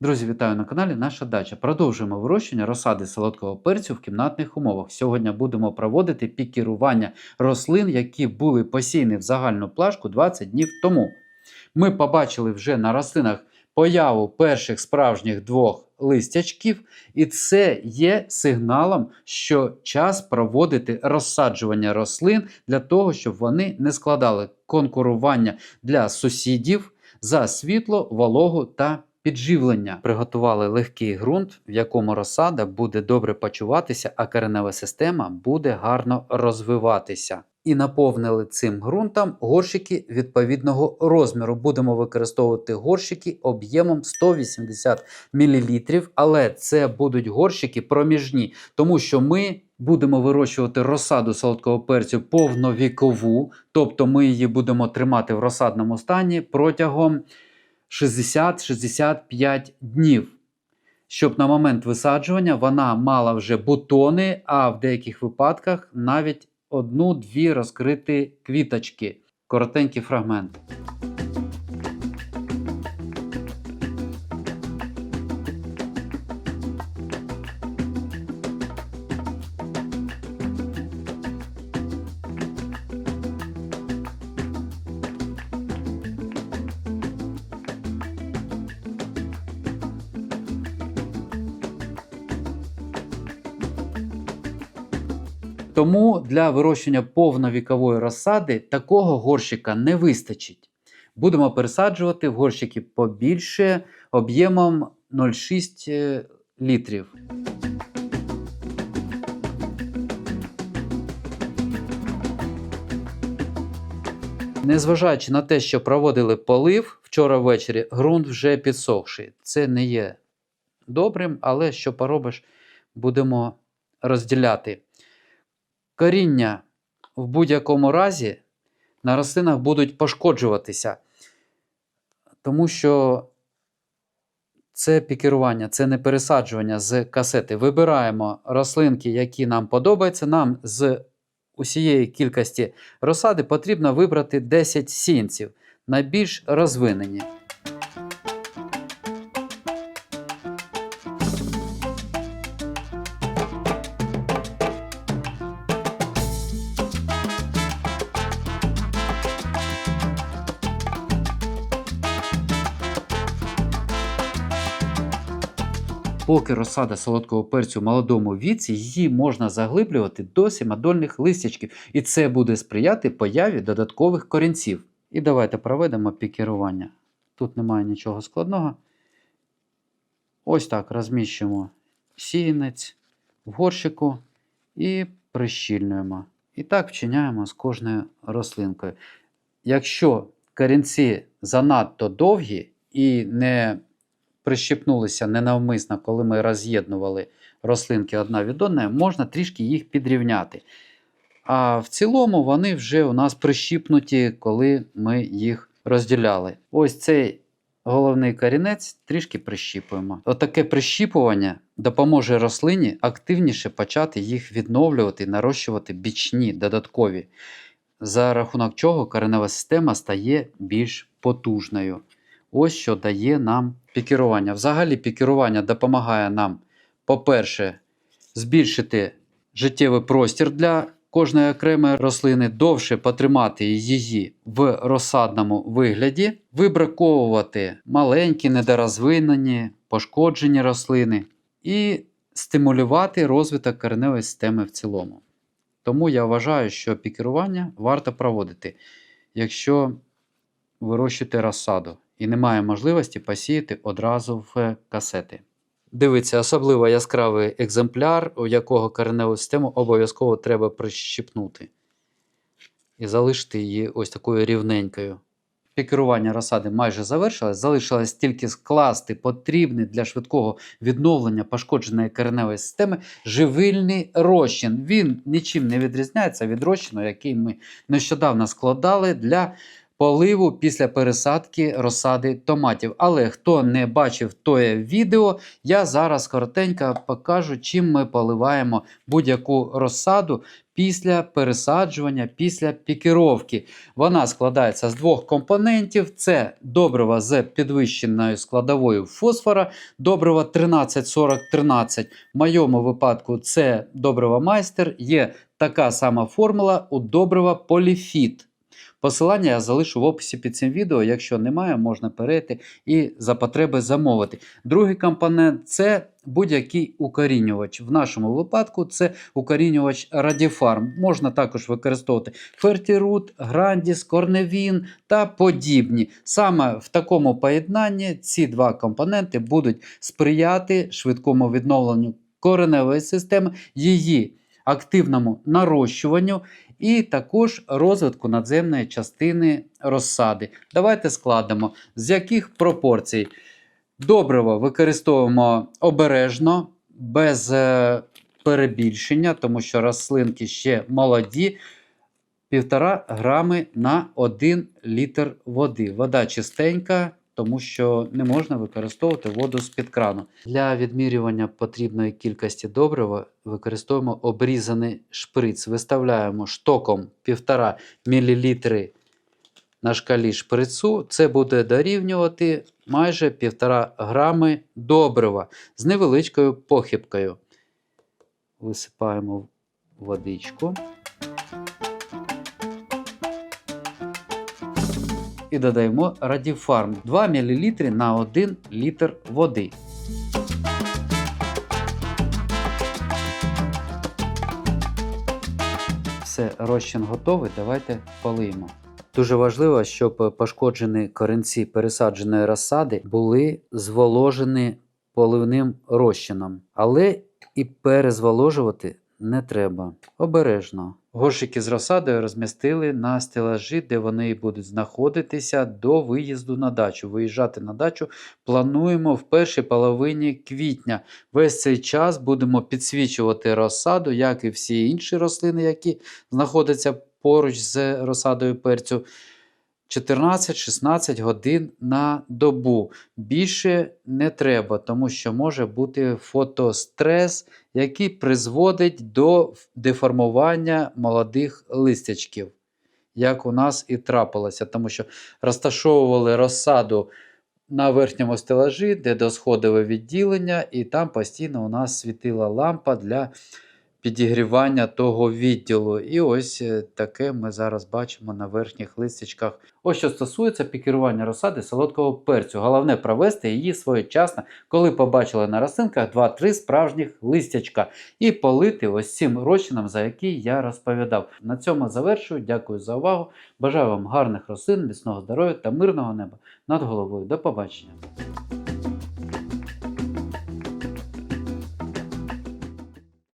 Друзі, вітаю на каналі Наша Дача. Продовжуємо вирощування розсади солодкого перцю в кімнатних умовах. Сьогодні будемо проводити пікірування рослин, які були посіяні в загальну плашку 20 днів тому. Ми побачили вже на рослинах появу перших справжніх двох листячків, і це є сигналом, що час проводити розсаджування рослин для того, щоб вони не складали конкурування для сусідів за світло, вологу та підживлення. Приготували легкий ґрунт, в якому розсада буде добре почуватися, а коренева система буде гарно розвиватися. І наповнили цим ґрунтом горщики відповідного розміру. Будемо використовувати горщики об'ємом 180 мл, але це будуть горщики проміжні, тому що ми будемо вирощувати розсаду солодкого перцю повновікову, тобто ми її будемо тримати в розсадному стані протягом 60-65 днів. Щоб на момент висаджування вона мала вже бутони, а в деяких випадках навіть одну-дві розкриті квіточки. Коротенький фрагмент. Тому для вирощення повновікової розсади такого горщика не вистачить. Будемо пересаджувати в горщики побільше об'ємом 0,6 літрів. Незважаючи на те, що проводили полив вчора ввечері, ґрунт вже підсохший. Це не є добрим, але що поробиш, будемо розділяти. Коріння в будь-якому разі на рослинах будуть пошкоджуватися, тому що це пікірування, це не пересаджування з касети. Вибираємо рослинки, які нам подобаються. Нам з усієї кількості розсади потрібно вибрати 10 сінців, найбільш розвинені. Поки розсада солодкого перцю в молодому віці, її можна заглиблювати до сімадольних листячків, і це буде сприяти появі додаткових корінців. І давайте проведемо пікірування. Тут немає нічого складного. Ось так розміщуємо сіянець в горщику і прищільнуємо. І так вчиняємо з кожною рослинкою. Якщо корінці занадто довгі і не прищепнулися ненавмисно, коли ми роз'єднували рослинки одна від одної, можна трішки їх підрівняти. А в цілому вони вже у нас прищіпнуті, коли ми їх розділяли. Ось цей головний корінець трішки прищіпуємо. Отаке прищіпування допоможе рослині активніше почати їх відновлювати, нарощувати бічні додаткові, за рахунок чого коренева система стає більш потужною. Ось що дає нам пікірування. Взагалі, пікірування допомагає нам, по-перше, збільшити життєвий простір для кожної окремої рослини, довше потримати її в розсадному вигляді, вибраковувати маленькі, недорозвинені, пошкоджені рослини і стимулювати розвиток кореневої системи в цілому. Тому я вважаю, що пікірування варто проводити, якщо вирощуєте розсаду і немає можливості посіяти одразу в касети. Дивиться, особливо яскравий екземпляр, у якого кореневу систему обов'язково треба прищіпнути. І залишити її ось такою рівненькою. Пікерування розсади майже завершилось. Залишилось тільки скласти потрібний для швидкого відновлення пошкодженої кореневої системи живильний розчин. Він нічим не відрізняється від розчину, який ми нещодавно складали для поливу після пересадки розсади томатів. Але хто не бачив тоє відео, я зараз коротенько покажу, чим ми поливаємо будь-яку розсаду після пересаджування, після пікіровки. Вона складається з двох компонентів: це добрива з підвищеною складовою фосфора, добрива 13-40-13. В моєму випадку це добрива майстер. Є така сама формула у добрива поліфіт. Посилання я залишу в описі під цим відео. Якщо немає, можна перейти і за потреби замовити. Другий компонент це будь-який укорінювач. В нашому випадку це укорінювач Радіфарм. Можна також використовувати Фертірут, Грандіс, Корневін та подібні. Саме в такому поєднанні ці два компоненти будуть сприяти швидкому відновленню кореневої системи, її активному нарощуванню і також розвитку надземної частини розсади. Давайте складемо, з яких пропорцій. Добриво використовуємо обережно, без е, перебільшення, тому що рослинки ще молоді. 1,5 грами на 1 літр води. Вода чистенька, тому що не можна використовувати воду з-під крану. Для відмірювання потрібної кількості добрива використовуємо обрізаний шприц. Виставляємо штоком 1,5 мл на шкалі шприцу. Це буде дорівнювати майже 1,5 грами добрива з невеличкою похибкою. Висипаємо водичку. І додаємо Радіфарм 2 мл на 1 літр води. Все, розчин готовий. Давайте полиємо. Дуже важливо, щоб пошкоджені корінці пересадженої розсади були зволожені поливним розчином, але і перезволожувати не треба. Обережно. Горщики з розсадою розмістили на стелажі, де вони будуть знаходитися до виїзду на дачу. Виїжджати на дачу плануємо в першій половині квітня. Весь цей час будемо підсвічувати розсаду, як і всі інші рослини, які знаходяться поруч з розсадою перцю. 14-16 годин на добу. Більше не треба, тому що може бути фотострес, який призводить до деформування молодих листячків, як у нас і трапилося, тому що розташовували розсаду на верхньому стелажі, де досходове відділення, і там постійно у нас світила лампа для підігрівання того відділу. І ось е, таке ми зараз бачимо на верхніх листячках. Ось що стосується пікірування розсади солодкого перцю. Головне провести її своєчасно, коли побачили на рослинках 2-3 справжніх листячка, і полити ось цим розчином, за який я розповідав. На цьому завершую. Дякую за увагу. Бажаю вам гарних рослин, міцного здоров'я та мирного неба над головою. До побачення!